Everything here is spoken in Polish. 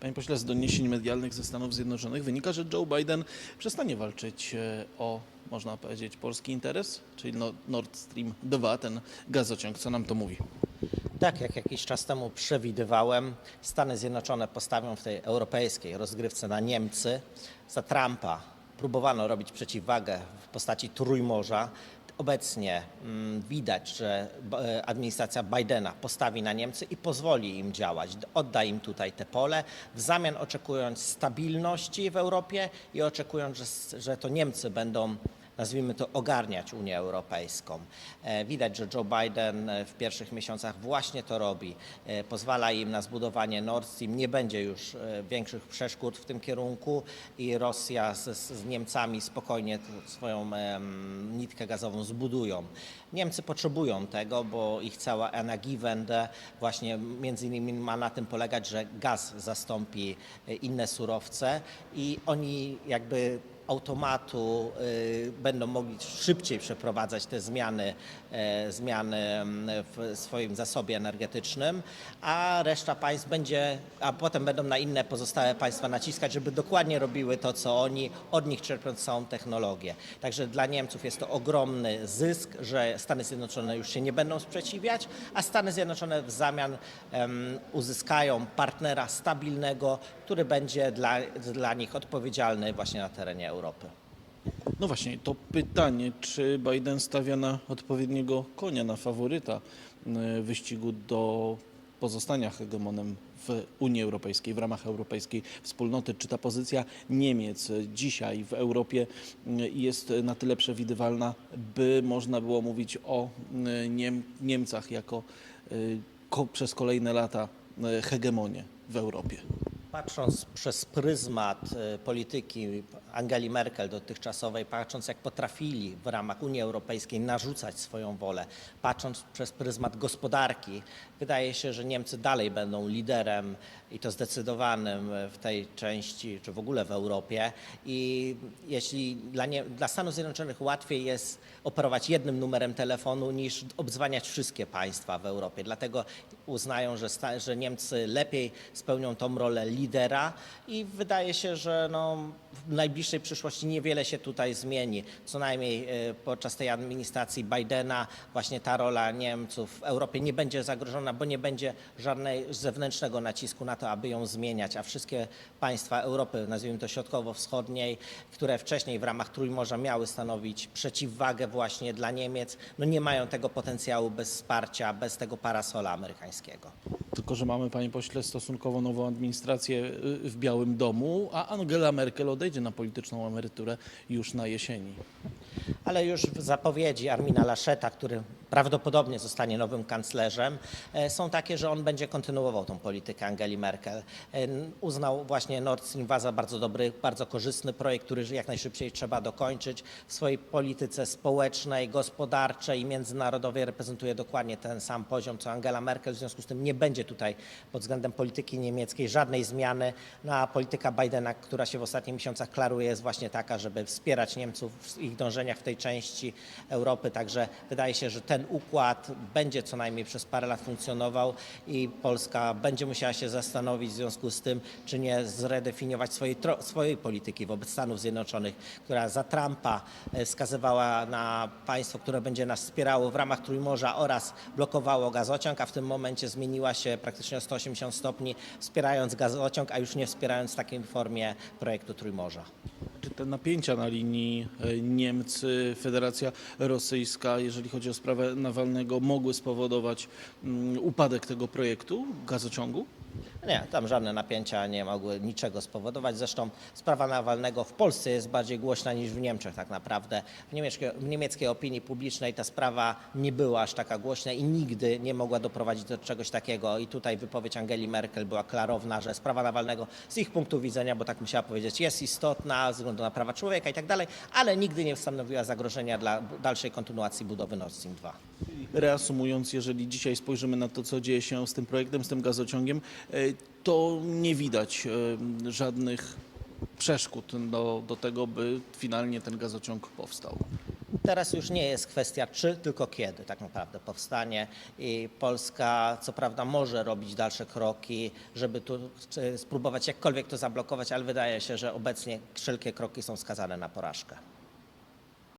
Panie pośle, z doniesień medialnych ze Stanów Zjednoczonych wynika, że Joe Biden przestanie walczyć e, o, można powiedzieć, polski interes, czyli no- Nord Stream 2, ten gazociąg. Co nam to mówi? Tak, jak jakiś czas temu przewidywałem, Stany Zjednoczone postawią w tej europejskiej rozgrywce na Niemcy. Za Trumpa próbowano robić przeciwwagę w postaci Trójmorza. Obecnie mm, widać, że b- administracja Bidena postawi na Niemcy i pozwoli im działać. Odda im tutaj te pole, w zamian oczekując stabilności w Europie i oczekując, że, że to Niemcy będą nazwijmy to, ogarniać Unię Europejską. E, Widać, że Joe Biden e, w pierwszych miesiącach właśnie to robi. E, Pozwala im na zbudowanie Nord Stream. Nie będzie już większych przeszkód w tym kierunku i Rosja z, z Niemcami spokojnie swoją nitkę gazową zbudują. Niemcy potrzebują tego, bo ich cała Energiewende właśnie między innymi ma na tym polegać, że gaz zastąpi inne surowce i oni jakby automatu y, będą mogli szybciej przeprowadzać te zmiany, e, zmiany mm, w swoim zasobie energetycznym, a reszta państw będzie, a potem będą na inne pozostałe państwa naciskać, żeby dokładnie robiły to, co oni, od nich czerpiąc całą technologię. Także dla Niemców jest to ogromny zysk, że Stany Zjednoczone już się nie będą sprzeciwiać, a Stany Zjednoczone w zamian uzyskają partnera stabilnego, który będzie dla, dla nich odpowiedzialny właśnie na terenie Europy. No właśnie, to pytanie, czy Biden stawia na odpowiedniego konia, na faworyta e, wyścigu do pozostania hegemonem w Unii Europejskiej, w ramach europejskiej wspólnoty? Czy ta pozycja Niemiec dzisiaj w Europie e, jest na tyle przewidywalna, by można było mówić o e, Niem Niemcach jako ko przez kolejne lata e, hegemonię w Europie? Patrząc przez pryzmat polityki Angeli Merkel dotychczasowej, patrząc jak potrafili w ramach Unii Europejskiej narzucać swoją wolę, patrząc przez pryzmat gospodarki, wydaje się, że Niemcy dalej będą liderem i to zdecydowanym w tej części, czy w ogóle w Europie. I jeśli dla, nie, dla Stanów Zjednoczonych łatwiej jest operować jednym numerem telefonu niż obdzwaniać wszystkie państwa w Europie. Dlatego uznają, że, że Niemcy lepiej spełnią tą rolę lidera i wydaje się, że no, w najbliższej przyszłości niewiele się tutaj zmieni. Co najmniej e, podczas tej administracji Bidena właśnie ta rola Niemców w Europie nie będzie zagrożona, bo nie będzie żadnego zewnętrznego nacisku na to, aby ją zmieniać, a wszystkie państwa Europy, nazwijmy to środkowo-wschodniej, które wcześniej w ramach Trójmorza miały stanowić przeciwwagę właśnie dla Niemiec, no nie mają tego potencjału bez wsparcia, bez tego parasola amerykańskiego. Tylko, że mamy, panie pośle, stosunkowo nową administrację y, w Białym Domu, a Angela Merkel odejdzie na polityczną emeryturę już na jesieni. Ale już w zapowiedzi Armina Lascheta, który prawdopodobnie zostanie nowym kanclerzem, e, są takie, że on będzie kontynuował tą politykę Angeli Merkel. E, Uznał właśnie Nord Stream 2 za bardzo dobry, bardzo korzystny projekt, który jak najszybciej trzeba dokończyć. W swojej polityce społecznej, gospodarczej i międzynarodowej reprezentuje dokładnie ten sam poziom, co Angela Merkel. W związku z tym nie będzie tutaj pod względem polityki niemieckiej żadnej zmiany. No, a polityka Bidena, która się w ostatnich miesiącach klaruje, jest właśnie taka, żeby wspierać Niemców w ich dążeniach w tej części Europy. Także wydaje się, że ten układ będzie co najmniej przez parę lat funkcjonował i Polska będzie musiała się zastanowić w związku z tym, czy nie zredefiniować swojej, swojej polityki wobec Stanów Zjednoczonych, która za Trumpa e, wskazywała na państwo, które będzie nas wspierało w ramach Trójmorza oraz blokowało gazociąg, a w tym momencie zmieniła się praktycznie o 180 stopni, wspierając gazociąg, a już nie wspierając w takiej formie projektu Trójmorza. Czy te napięcia na linii e, Niemcy, Federacja Rosyjska, jeżeli chodzi o sprawę Nawalnego, mogły spowodować mm, upadek tego projektu gazociągu? Nie, tam żadne napięcia nie mogły niczego spowodować. Zresztą sprawa Nawalnego w Polsce jest bardziej głośna niż w Niemczech tak naprawdę. W niemieckiej, w niemieckiej opinii publicznej ta sprawa nie była aż taka głośna i nigdy nie mogła doprowadzić do czegoś takiego. I tutaj wypowiedź Angeli Merkel była klarowna, że sprawa Nawalnego z ich punktu widzenia, bo tak musiała powiedzieć, jest istotna ze względu na prawa człowieka i tak dalej, ale nigdy nie stanowiła zagrożenia dla dalszej kontynuacji budowy Nord Stream 2. Reasumując, jeżeli dzisiaj spojrzymy na to, co dzieje się z tym projektem, z tym gazociągiem, to nie widać e, żadnych przeszkód do, do tego, by finalnie ten gazociąg powstał. Teraz już nie jest kwestia czy, tylko kiedy tak naprawdę powstanie i Polska co prawda może robić dalsze kroki, żeby tu e, spróbować jakkolwiek to zablokować, ale wydaje się, że obecnie wszelkie kroki są skazane na porażkę.